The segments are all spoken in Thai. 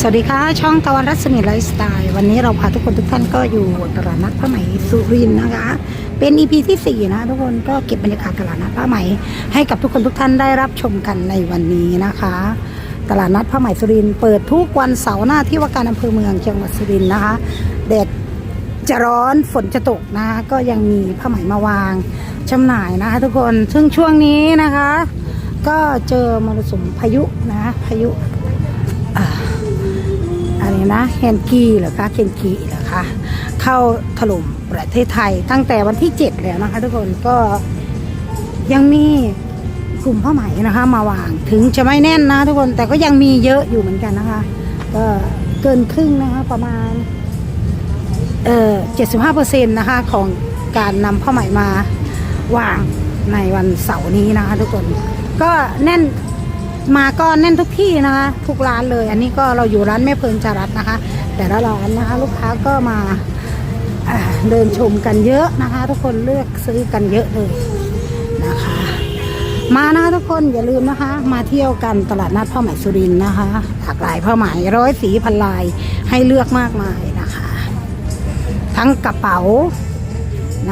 สวัสดีค่ะ ช่องตะวันรัศมีไลฟ์สไตล์ วันนี้เราพาทุกคนทุกท่านก็อยู่ตลาดนัดผ้าไหมสุรินทร์นะคะ เป็น EP ที่ 4 นะ ทุกคนก็เก็บบรรยากาศตลาดนัดผ้าไหม ให้กับทุกคนทุกท่านได้รับชมกันในวันนี้นะคะ ตลาดนัดผ้าไหมสุรินทร์เปิดทุกวันเสาร์หน้าที่ว่าการอำเภอเมืองจังหวัดสุรินทร์นะคะแดดจะร้อนฝนจะตกนะคะก็ยังมีผ้าไหมมาวางจำหน่ายนะคะทุกคนซึ่งช่วงนี้นะคะ ก็เจอมรสุมพายุนะพายุ อะไรนะเฮนกีเหรอคะเคนกีเหรอคะเข้าถล่มประเทศไทยตั้งแต่วันที่ 7 แล้วนะคะ ทุกคนก็ยังมีกลุ่มผ้าไหมนะคะ มาวางถึงจะไม่แน่นนะ ทุกคนแต่ก็ยังมีเยอะอยู่เหมือนกันนะคะ ก็เกินครึ่งนะคะประมาณเอ่อ75เปอร์เซ็นต์นะคะของการนำผ้าไหมมาวางในวันเสาร์นี้นะคะ ทุกคนก็แน่น มาก็แน่นทุกที่นะคะ ทุกร้านเลย อันนี้ก็เราอยู่ร้านแม่เพลินจารัตนะคะ แต่ละร้านนะคะ ลูกค้าก็มาเดินชมกันเยอะนะคะ ทุกคนเลือกซื้อกันเยอะเลยนะคะ มานะคะทุกคนอย่าลืมนะคะ มาเที่ยวกันตลาดนัดผ้าไหมสุรินนะคะหลากหลายผ้าไหมร้อยสีพันลายให้เลือกมากมายนะคะ ทั้งกระเป๋า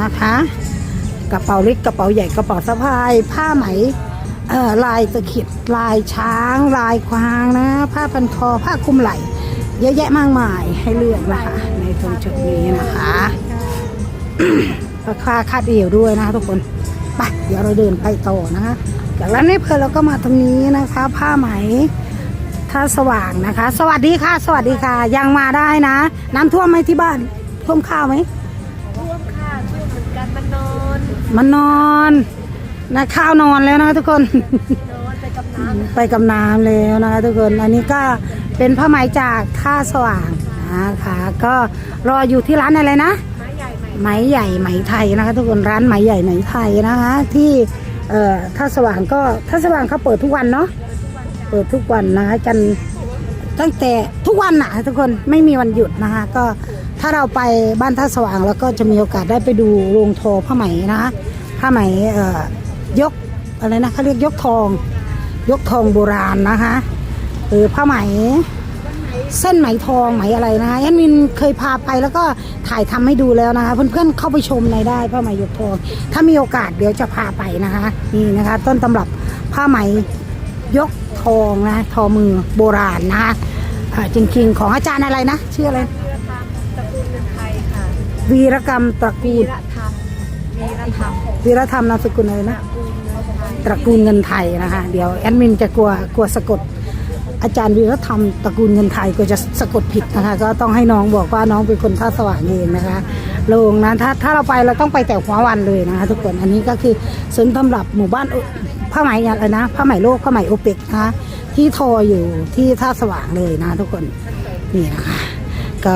นะคะ กระเป๋าเล็กกระเป๋าใหญ่กระเป๋าสะพายผ้าไหม เอ่อลายตะขิดลายช้าง ลายควางนะ ผ้าพันคอผ้าคลุมไหล่เยอะแยะมากมายให้เลือกนะคะ ในตรงจุดนี้นะคะราคาคาดเอวด้วยนะคะทุกคนไปเดี๋ยวเราเดินไปต่อนะคะจากร้านนี้เพลินเราก็มาตรงนี้นะคะ ผ้าไหมท่าสว่างนะคะ สวัสดีค่ะ สวัสดีค่ะ ยังมาได้นะ น้ำท่วมไหมที่บ้านท่วมข้าวไหมร่วมค่ะร่วมเหมือนกันมันนอน มันนอน นะข้าวนอนแล้วนะคะทุกคนนนไปกับน้ำแล้วนะคะทุกคน อันนี้ก็เป็นผ้าไหมจากท่าสว่างนะคะก็รออยู่ที่ร้านอะไรนะ ไหมใหญ่ไหมไทยนะคะ ทุกคนร้านไหมใหญ่ไหมไทยนะคะ ที่เอ่อท่าสว่างก็ท่าสว่างเขาเปิดทุกวันเนาะเปิดทุกวันนะคะจันตั้งแต่ทุกวันนะทุกคนไม่มีวันหยุดนะคะ ก็ถ้าเราไปบ้านท่าสว่างแล้วก็จะมีโอกาสได้ไปดูโรงทอผ้าไหมนะคะผ้าไหมเอ่อ ยกอะไรนะเขาเรียกยกทอง ยกทองโบราณนะคะหรือผ้าไหม เส้นไหมทองไหมอะไรนะคะแอนมินเคยพาไปแล้วก็ถ่ายทำให้ดูแล้วนะคะ เพื่อนๆเข้าไปชมในได้ผ้าไหมยกทอง ถ้ามีโอกาสเดี๋ยวจะพาไปนะคะนี่นะคะ ต้นตำรับผ้าไหมยกทองนะทอมือโบราณนะคะอ่าจริงๆ ของอาจารย์อะไรนะชื่ออะไรวีรธรรมตระกูลเงินไทยค่ะวีรกรรมตระกูลวีรธรรมวีรธรรมวีรธรรมนามสกุลอะไรนะ ตระกูลเงินไทยนะคะ เดี๋ยวแอดมินจะกลัวกลัวสะกด อาจารย์วีรธรรมตระกูลเงินไทยก็จะสะกดผิดนะคะ ก็ต้องให้น้องบอกว่าน้องเป็นคนท่าสว่างเองนะคะโรงนะถ้าถ้าเราไปเราต้องไปแต่หัววันเลยนะคะ ทุกคนอันนี้ก็คือศูนย์ตำรับหมู่บ้านผ้าไหมอะไรนะผ้าไหมโลกผ้าไหมโอเปกนะคะที่ทออยู่ที่ท่าสว่างเลยนะทุกคนนี่นะคะก็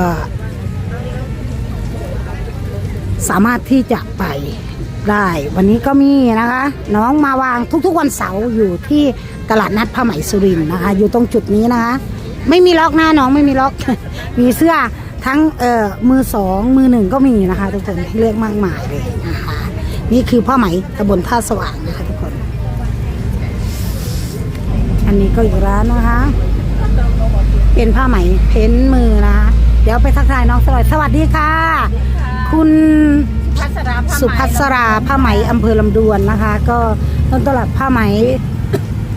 สามารถที่จะไป ได้ วันนี้ก็มีนะคะ น้องมาวางทุกๆวันเสาร์อยู่ที่ตลาดนัดผ้าไหมสุรินทร์นะคะ อยู่ตรงจุดนี้นะคะ ไม่มีล็อกหนะน้องไม่มีล็อก มีเสื้อทั้งเอ่อมือสองมือหนึ่งก็มีนะคะ ทุกคนเลือกมากมายเลยนะคะ นี่คือผ้าไหมตำบลท่าสว่างนะคะทุกคน อันนี้ก็อีกร้านนะคะ เป็นผ้าไหมเพ้นมือนะคะ เดี๋ยวไปทักทายน้องสลอยสวัสดีค่ะ คุณ สราผ้าสุพัสราผ้าไหมอำเภอลำดวนนะคะ ก็ต้นตลาดผ้าไหม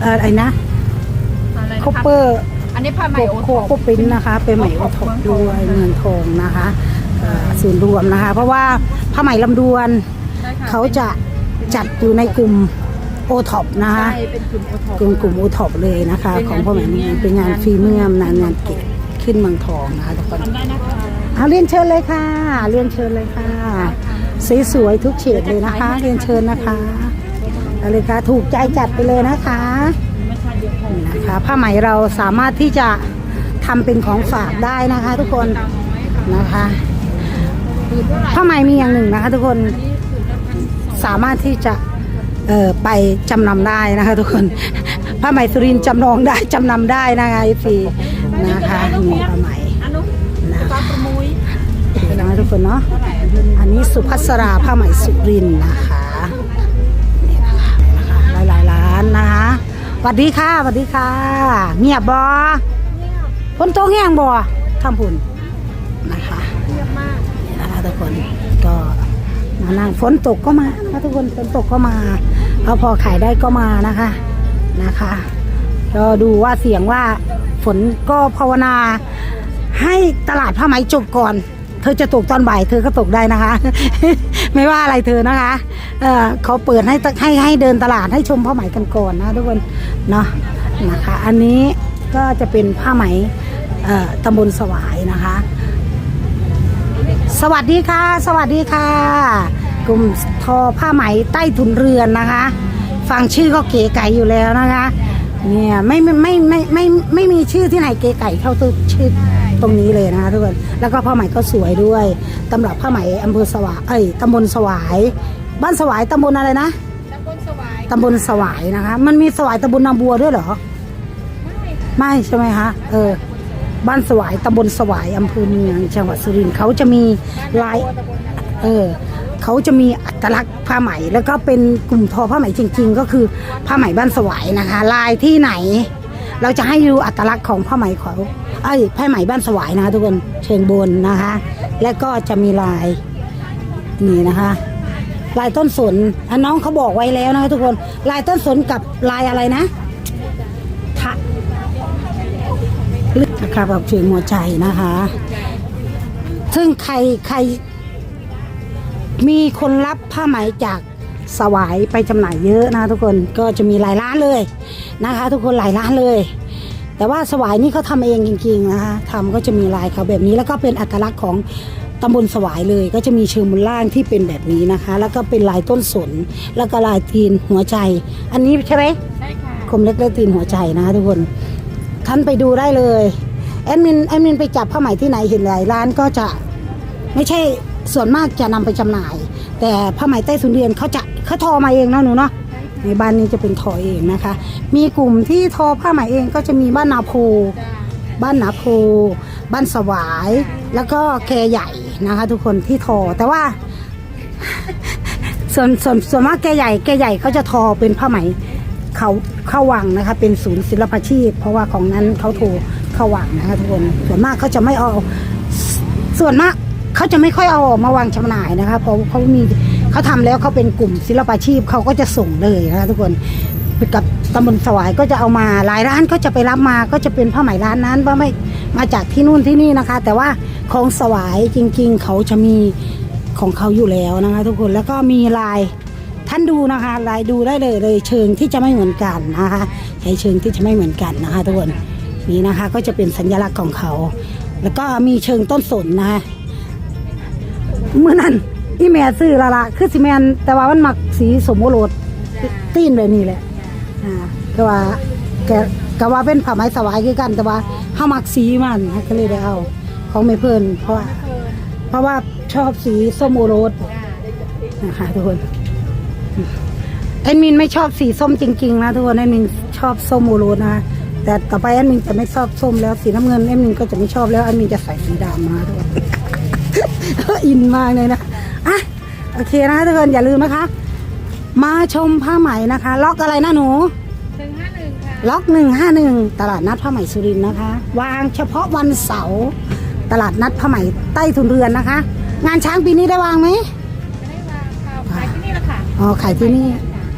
เอ่ออะไรนะอะไรคอปเปอร์อันนี้ผ้าไหมโคโอโคท็อปโคปรินท์นะคะเป็นไหมโอทอปด้วยเงินทองนะคะเอ่อศูนย์รวมนะคะ เพราะว่าผ้าไหมลำดวนใช่ค่ะเขาจะจัดอยู่ในกลุ่มโอท็อปนะคะใช่เป็นกลุ่มโอท็อปกลุ่มกลุ่มโอท็อปเลยนะคะเป็นของงานพ่อแม่พรีเมียมเป็นงานฟรีเมียมงานงานเกตขึ้นเมืองทองนะคะทุกคนทำได้นะคะเอาเรียนเชิญเลยค่ะ เรียนเชิญเลยค่ะ สวยๆทุกเฉดเลยนะคะ เรียนเชิญนะคะเอาเลยค่ะถูกใจจัดไปเลยนะคะไม่ใช่เดียวพอนี่นะคะผ้าไหมเราสามารถที่จะทำเป็นของฝากได้นะคะ ทุกคนนะคะคือเท่าไหร่ผ้าไหมมีอย่างหนึ่งนะคะ ทุกคนสามารถที่จะเอ่อไปจำนำได้นะคะ ทุกคนผ้าไหมสุรินทร์จำนองได้จำนำได้นะคะไอฟีนะคะนี่ผ้าไหมอันนู้นนะปลาคะ ทุกคนเนาะ อันนี้สุภัสราผ้าไหมสุรินนะคะนี่นะคะนะคะหลายๆร้านนะคะสวัสดีค่ะสวัสดีค่ะ เงียบบอฝนตกแห้งบ่ทำผุนนะคะเยี่ยมมากนี่นะคะทุกคนก็มานั่งฝนตกก็มานะคะทุกคนฝนตกก็มาเอาพอขายได้ก็มานะคะนะคะก็ดูว่าเสียงว่าฝนก็ภาวนาให้ตลาดผ้าไหมจบก่อน เธอจะตกตอนบ่ายเธอก็ตกได้นะคะ ไม่ว่าอะไรเธอนะคะเออเขาเปิดให้ให้ให้เดินตลาดให้ชมผ้าไหมกันก่อนนะทุกคนเนาะนะคะ อันนี้ก็จะเป็นผ้าไหมเอ่อตำบลสวายนะคะ สวัสดีค่ะ สวัสดีค่ะ กลุ่มทอผ้าไหมใต้ถุนเรือนนะคะ ฟังชื่อก็เก๋ไก่อยู่แล้วนะคะ เนี่ยไม่ไม่ไม่ไม่ไม่ไม่มีชื่อที่ไหนเก๋ไก่เท่าตัวชื่อ ตรงนี้เลยนะคะทุกคนแล้วก็ผ้าไหมก็สวยด้วยตำรับผ้าไหมอำเภอสวายเอ้ยตำบลสวาย บ้านสวายตำบลอะไรนะตำบลสวายตำบลสวายนะคะ มันมีสวายตำบลนาบัวด้วยเหรอไม่ค่ะไม่ใช่ไหมคะเออบ้านสวายตำบลสวายอำเภอเมืองจังหวัดสุรินทร์เขาจะมีลายตำบลนาเออเขาจะมีอัตลักษณ์ผ้าไหม แล้วก็เป็นกลุ่มทอผ้าไหมจริง ๆ ก็คือผ้าไหมบ้านสวายนะคะ ลายที่ไหน เราจะให้ดูอัตลักษณ์ของผ้าไหมของไอ้ยผ้าไหมบ้านสวายนะคะทุกคนเชิงบนนะคะ และก็จะมีลายนี่นะคะลายต้นสนอันน้องเขาบอกไว้แล้วนะคะทุกคน ลายต้นสนกับลายอะไรนะทะลึกนะคะแบบเชิงหัวใจนะคะ ซึ่งใครใคร มีคนรับผ้าไหมจากสวายไปจำหน่ายเยอะนะทุกคนก็จะมีหลายร้านเลย นะคะ ทุกคนหลายร้านเลย แต่ว่าสวายนี่เขาทำเองจริงๆนะคะทำก็จะมีลายเขาแบบนี้แล้วก็เป็นอัตลักษณ์ของตำบลสวายเลย ก็จะมีเชิงบนล่างที่เป็นแบบนี้นะคะ แล้วก็เป็นลายต้นสน แล้วก็ลายตีนหัวใจ อันนี้ใช่ไหมใช่ค่ะคมเล็กและตีนหัวใจนะคะทุกคนท่านไปดูได้เลยแอดมินแอดมินไปจับผ้าไหมที่ไหนเห็นหลายร้านก็จะไม่ใช่ส่วนมากจะนำไปจำหน่าย แต่ผ้าไหมใต้สุนเรียนเขาจะเขาทอมาเองนะหนูเนาะ ในบ้านนี้จะเป็นทอเองนะคะ มีกลุ่มที่ทอผ้าไหมเองก็จะมีบ้านนาโพจ้าบ้านนาโพบ้านสวาย แล้วก็แคใหญ่นะคะ ทุกคนที่ทอแต่ว่า ส่วนส่วนส่วนมากแกใหญ่แกใหญ่เขาจะทอเป็นผ้าไหมเขาเข้าวังนะคะ เป็นศูนย์ศิลปาชีพ เพราะว่าของนั้นเขาโทรเข้าวังนะคะทุกคนส่วนมากเขาจะไม่เอาส่วนมากเขาจะไม่ค่อยเอาออกมาวางจำหน่ายนะคะเพราะเขามี เขาทำแล้วเขาเป็นกลุ่มศิลปาชีพเขาก็จะส่งเลยนะคะทุกคนกับตำบลสวายก็จะเอามาหลายร้านก็จะไปรับมาก็จะเป็นผ้าไหมร้านนั้นว่าไม่มาจากที่นู่นที่นี่นะคะ แต่ว่าของสวายจริง ๆ เขาจะมีของเขาอยู่แล้วนะคะ ทุกคนแล้วก็มีลายท่านดูนะคะ ลายดูได้เลยเลยเชิงที่จะไม่เหมือนกันนะคะใช้เชิงที่จะไม่เหมือนกันนะคะ ทุกคนนี่นะคะก็จะเป็นสัญลักษณ์ของเขา แล้วก็มีเชิงต้นสนนะคะเมื่อนั้น อีแม่ซื้อและละคือสิแมนแต่ว่ามันมักสีสมโอรสตีนแบบนี้แหละอ่าแต่ว่าแกก็ว่าเป็นผ้าไหมสวายคือกัน แต่ว่าเฮามักสีมันก็เลยได้เอาของไม่เพิ่นเพราะว่าเพราะว่าชอบสีส้มโอรสนะคะทุกคนแอดมินไม่ชอบสีส้มจริงๆนะทุกคนแอดมินชอบส้มโอรสนะแต่ต่อไปแอดมินจะไม่ชอบส้มแล้วสีน้ำเงินแอดมินก็จะไม่ชอบแล้วแอดมินจะใส่สีดำนะทุกคนอินมากเลยนะอะ โอเคนะคะทุกคนอย่าลืมนะคะ มาชมผ้าไหมนะคะ ล็อกอะไรนะหนูหนึ่งห้าหนึ่งค่ะล็อกหนึ่งห้าหนึ่งตลาดนัดผ้าไหมสุรินทร์นะคะ วางเฉพาะวันเสาร์ตลาดนัดผ้าไหมใต้ทุนเรือนนะคะ งานช้างปีนี้ได้วางไหมไม่ได้วางค่ะขายที่นี่แหละค่ะอ๋อขายที่นี่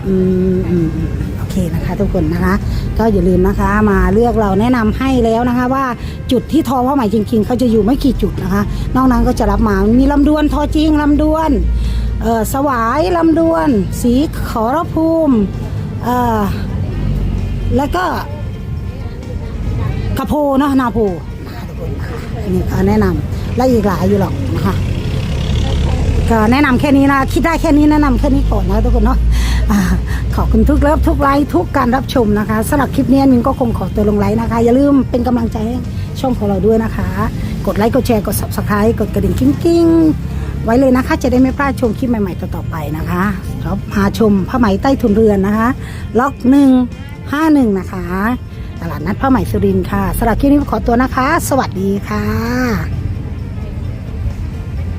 อืมอืมอืมโอเคนะคะ ทุกคนนะคะ ก็อย่าลืมนะคะ มาเลือกเราแนะนำให้แล้วนะคะ ว่าจุดที่ทอผ้าไหมจริงๆเขาจะอยู่ไม่กี่จุดนะคะ นอกนั้นก็จะรับมามีลำดวนทอจริงลำดวนเออ สวายลำดวน สีขอรภูมิแล้วก็กระโพเนาะนาโพนะคะทุกคนนะคะอันนี้ก็แนะนำและอีกหลายอยู่หรอกนะคะก็แนะนำแค่นี้นะคิดได้แค่นี้แนะนำแค่นี้ก่อนนะทุกคนเนาะขอบคุณทุกเลิฟทุกไลค์ทุกการรับชมนะคะสำหรับคลิปนี้มินก็คงขอตัวลงไลค์นะคะ อย่าลืมเป็นกำลังใจให้ช่องของเราด้วยนะคะ กดไลค์กดแชร์กด subscribe กดกระดิ่งกิ้งๆ ไว้เลยนะคะ จะได้ไม่พลาดชมคลิปใหม่ๆต่อๆไปนะคะครับมาชมผ้าไหมใต้ทุนเรือนนะคะ ล็อกหนึ่งห้าหนึ่งนะคะ ตลาดนัดผ้าไหมสุรินทร์ค่ะสำหรับคลิปนี้ขอตัวนะคะ สวัสดีค่ะ